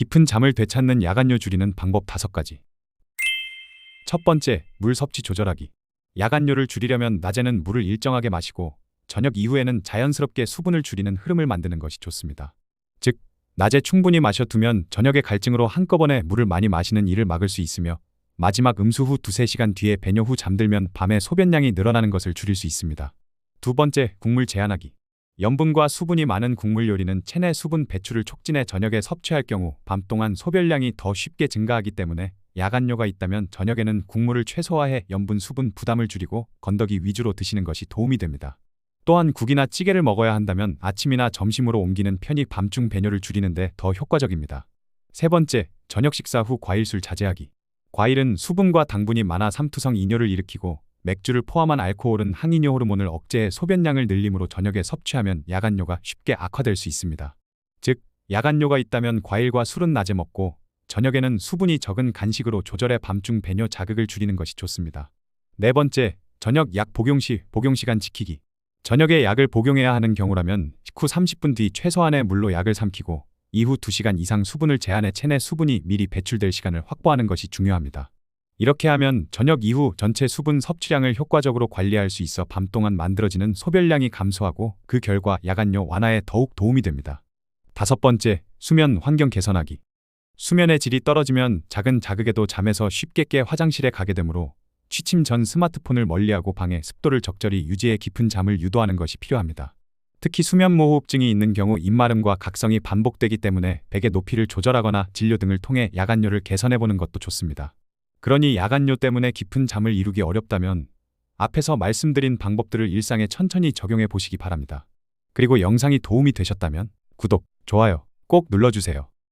깊은 잠을 되찾는 야간요 줄이는 방법 5가지. 첫 번째, 물 섭취 조절하기. 야간요를 줄이려면 낮에는 물을 일정하게 마시고 저녁 이후에는 자연스럽게 수분을 줄이는 흐름을 만드는 것이 좋습니다. 즉, 낮에 충분히 마셔두면 저녁에 갈증으로 한꺼번에 물을 많이 마시는 일을 막을 수 있으며 마지막 음수 후 두세 시간 뒤에 배뇨 후 잠들면 밤에 소변량이 늘어나는 것을 줄일 수 있습니다. 두 번째, 국물 제한하기. 염분과 수분이 많은 국물 요리는 체내 수분 배출을 촉진해 저녁에 섭취할 경우 밤 동안 소변량이 더 쉽게 증가하기 때문에 야간요가 있다면 저녁에는 국물을 최소화해 염분 수분 부담을 줄이고 건더기 위주로 드시는 것이 도움이 됩니다. 또한 국이나 찌개를 먹어야 한다면 아침이나 점심으로 옮기는 편이 밤중 배뇨를 줄이는데 더 효과적입니다. 세 번째, 저녁 식사 후 과일술 자제하기. 과일은 수분과 당분이 많아 삼투성 이뇨를 일으키고 맥주를 포함한 알코올은 항이뇨 호르몬을 억제해 소변량을 늘림으로 저녁에 섭취하면 야간요가 쉽게 악화될 수 있습니다. 즉, 야간요가 있다면 과일과 술은 낮에 먹고 저녁에는 수분이 적은 간식으로 조절해 밤중 배뇨 자극을 줄이는 것이 좋습니다. 네 번째, 저녁 약 복용 시 복용 시간 지키기. 저녁에 약을 복용해야 하는 경우라면 식후 30분 뒤 최소한의 물로 약을 삼키고 이후 2시간 이상 수분을 제한해 체내 수분이 미리 배출될 시간을 확보하는 것이 중요합니다. 이렇게 하면 저녁 이후 전체 수분 섭취량을 효과적으로 관리할 수 있어 밤 동안 만들어지는 소변량이 감소하고 그 결과 야간요 완화에 더욱 도움이 됩니다. 다섯 번째, 수면 환경 개선하기. 수면의 질이 떨어지면 작은 자극에도 잠에서 쉽게 깨 화장실에 가게 되므로 취침 전 스마트폰을 멀리하고 방에 습도를 적절히 유지해 깊은 잠을 유도하는 것이 필요합니다. 특히 수면무호흡증이 있는 경우 입마름과 각성이 반복되기 때문에 베개 높이를 조절하거나 진료 등을 통해 야간요를 개선해보는 것도 좋습니다. 그러니 야간요 때문에 깊은 잠을 이루기 어렵다면 앞에서 말씀드린 방법들을 일상에 천천히 적용해 보시기 바랍니다. 그리고 영상이 도움이 되셨다면 구독, 좋아요 꼭 눌러주세요.